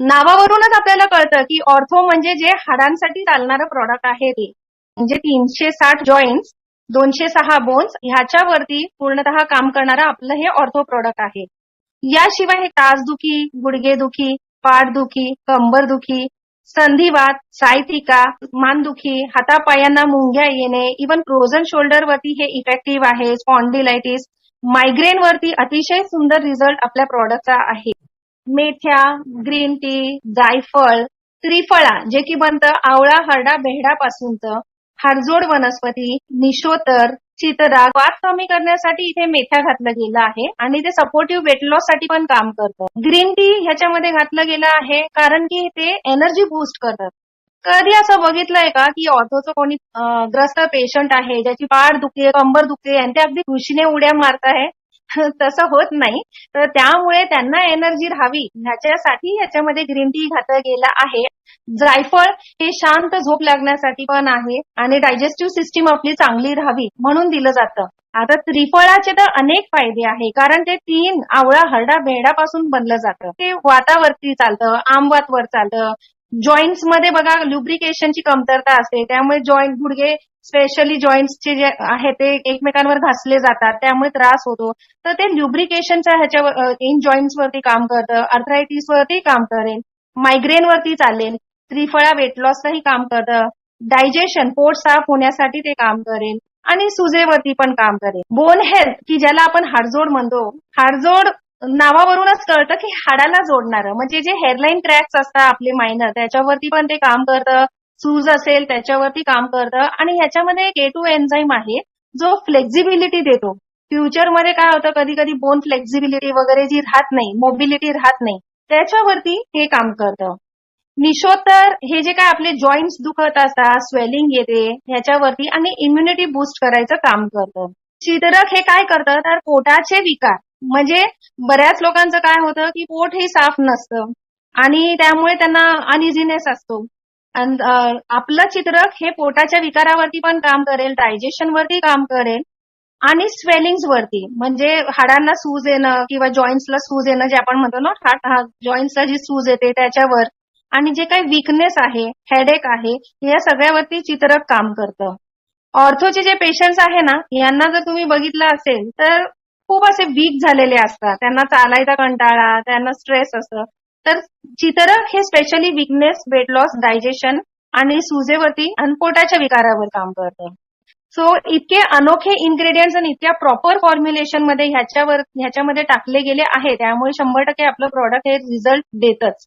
नावावरूनच आपल्याला कळतं की ऑर्थो म्हणजे जे हाडांसाठी चालणारं प्रॉडक्ट आहे ते. म्हणजे तीनशे साठ जॉईंट्स दोनशे सहा बोन्स ह्याच्यावरती पूर्णतः काम करणारं आपलं हे ऑर्थो प्रॉडक्ट आहे. याशिवाय हे तासदुखी गुडघेदुखी पाठदुखी कंबरदुखी संधिवात सायतिका मानदुखी हातापायांना मुंग्या येणे इवन फ्रोझन शोल्डर वरती हे इफेक्टिव्ह आहे स्पॉन्डिलायटिस मायग्रेन वरती अतिशय सुंदर रिझल्ट आपल्या प्रॉडक्टचा आहे. मेथ्या ग्रीन टी जायफळ त्रिफळा जे की बनतं आवळा हरडा बेहडापासूनचं हारजोड वनस्पती निशोतर चितरा वाद कमी करण्यासाठी इथे मेथ्या घातलं गेलं आहे आणि ते सपोर्टिव्ह वेट लॉससाठी पण काम करतं. ग्रीन टी ह्याच्यामध्ये घातलं गेलं आहे कारण की ते एनर्जी बूस्ट करतात कधी असं बघितलंय का की ऑर्थोचं कोणी ग्रस्त पेशंट आहे ज्याची पाठ दुखते कंबर दुखते आणि ते अगदी खुशीने उड्या मारत आहे तसं होत नाही. तर त्यामुळे त्यांना एनर्जी राहावी. ह्याच्यासाठी याच्यामध्ये ग्रीन टी घातलं गेलं आहे. जायफळ हे शांत झोप लागण्यासाठी पण आहे आणि डायजेस्टिव्ह सिस्टीम आपली चांगली राहावी म्हणून दिलं जातं. आता त्रिफळाचे तर अनेक फायदे आहे. कारण ते तीन आवळा हरडा बेहडापासून बनलं जातं. ते वातावरती चालतं आमवातवर चालतं. जॉईंट्समध्ये बघा ल्युब्रिकेशनची कमतरता असते. त्यामुळे जॉईंट गुडघे स्पेशली जॉईंट्सचे जे आहे ते एकमेकांवर घासले जातात. त्यामुळे त्रास होतो. तर ते ल्युब्रिकेशनच्या ह्याच्यावर इन जॉईंट्स वरती काम करतं. अर्थरायटिस वरती काम करेल. मायग्रेन वरती चालेल. त्रिफळा वेट लॉसलाही काम करतं. डायजेशन पोट साफ होण्यासाठी ते काम करेल. आणि सुजेवरती पण काम करेल. बोन हेल्थ की ज्याला आपण हाडजोड म्हणतो. हाडजोड नावावरूनच कळतं की हाडाला जोडणारं. म्हणजे जे हेअरलाईन क्रॅक्स असतात आपले मायनर त्याच्यावरती पण ते काम करतं. सूज असेल त्याच्यावरती काम करतं. आणि ह्याच्यामध्ये एक ए टू एन्झाईम आहे जो फ्लेक्झिबिलिटी देतो. फ्युचरमध्ये काय होतं कधी कधी बोन फ्लेक्झिबिलिटी वगैरे जी राहत नाही मोबिलिटी राहत नाही त्याच्यावरती हे काम करतं. निशोत्तर हे जे काय आपले जॉईंट्स दुखत असतात स्वेलिंग येते ह्याच्यावरती आणि इम्युनिटी बूस्ट करायचं काम करतं. चितरक हे काय करतं तर पोटाचे विकार. म्हणजे बऱ्याच लोकांचं काय होतं की पोट हे साफ नसतं. आणि त्यामुळे त्यांना अनइझीनेस असतो. आपलं चित्रक हे पोटाच्या विकारावरती पण काम करेल डायजेशन वरती काम करेल आणि स्वेलिंग्स वरती. म्हणजे हाडांना सूज येणं किंवा जॉईंट्सला सूज येणं जे आपण म्हणतो ना जॉईंट्सला जी सूज येते त्याच्यावर आणि जे काही विकनेस आहे हेडेक आहे या सगळ्यावरती चित्रक काम करतं. ऑर्थोचे जे पेशंट्स आहे ना यांना जर तुम्ही बघितलं असेल तर खूप असे वीक झालेले असतात. त्यांना चालायचा कंटाळा त्यांना स्ट्रेस असतं. तर चितरक हे specially weakness weight loss digestion आणि सुजेवरती आणि पोटाच्या विकारावर काम करतं. सो इतके अनोखे इन्ग्रेडियंट्स आणि इतक्या प्रॉपर फॉर्म्युलेशनमध्ये ह्याच्यावर ह्याच्यामध्ये टाकले गेले आहे. त्यामुळे शंभर टक्के आपलं प्रॉडक्ट हे रिझल्ट देतच.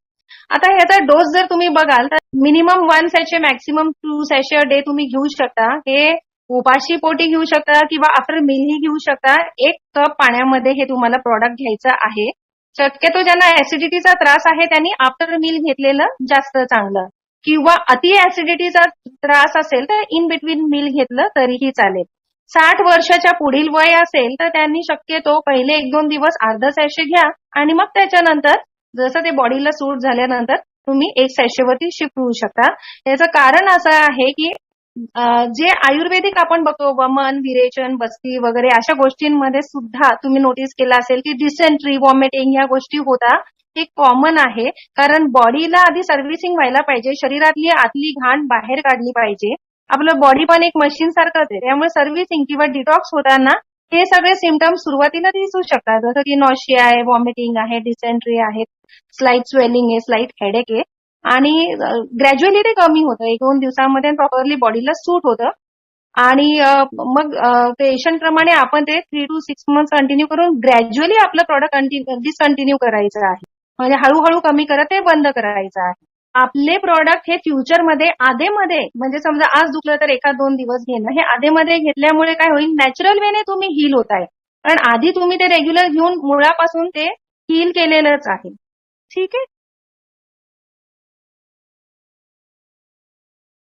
आता ह्याचा डोस जर तुम्ही बघाल तर minimum one sachet maximum two sachet a day तुम्ही घेऊ शकता. हे उपाशी पोटी घेऊ शकता किंवा आफ्टर मिलही घेऊ शकता. एक कप पाण्यामध्ये हे तुम्हाला प्रॉडक्ट घ्यायचं आहे. शक्यतो ज्यांना ऍसिडिटीचा त्रास आहे त्यांनी आफ्टर मील घेतलेलं जास्त चांगलं. किंवा अति ऍसिडिटीचा त्रास असेल तर इन बिटवीन मिल घेतलं तरीही चालेल. साठ वर्षाच्या पुढील वय असेल तर त्यांनी शक्यतो पहिले एक दोन दिवस अर्ध सॅशे घ्या आणि मग त्याच्यानंतर जसं ते बॉडीला सूट झाल्यानंतर तुम्ही एक सॅशेवरती शिफ्ट होऊ शकता. याचं कारण असं आहे की जे आयुर्वेदिक आपण बघतो वमन विरेचन बस्ती वगैरे अशा गोष्टींमध्ये सुद्धा तुम्ही नोटीस केलं असेल की डिसेंट्री वॉमिटिंग ह्या गोष्टी होता. हे कॉमन आहे. कारण बॉडीला आधी सर्व्हिसिंग व्हायला पाहिजे. शरीरातली आतली घाण बाहेर काढली पाहिजे. आपलं बॉडी पण एक मशीन सारखंच आहे. त्यामुळे सर्व्हिसिंग किंवा डिटॉक्स होताना हे सगळे सिमटम्स सुरुवातीला दिसू शकतात. जसं की नॉशिया आहे वॉमिटिंग आहे डिसेंट्री आहे स्लाईट स्वेलिंग आहे स्लाईट हेडेक आहे. आणि ग्रॅज्युअली ते कमी होतं. एक दोन दिवसांमध्ये प्रॉपरली बॉडीला सूट होतं. आणि मग पेशंट प्रमाणे आपण ते three two six month continue करून ग्रॅज्युअली आपलं प्रॉडक्ट डिसकंटिन्यू करायचं आहे. म्हणजे हळूहळू कमी करत ते बंद करायचं आहे. आपले प्रॉडक्ट हे फ्युचरमध्ये आधेमध्ये म्हणजे समजा आज दुखलं तर एका दोन दिवस घेणं हे आधेमध्ये घेतल्यामुळे काय होईल? नॅचरल वेने तुम्ही हील होत आहे कारण आधी तुम्ही ते रेग्युलर घेऊन मुळापासून ते हील केलेलंच आहे. ठीक आहे?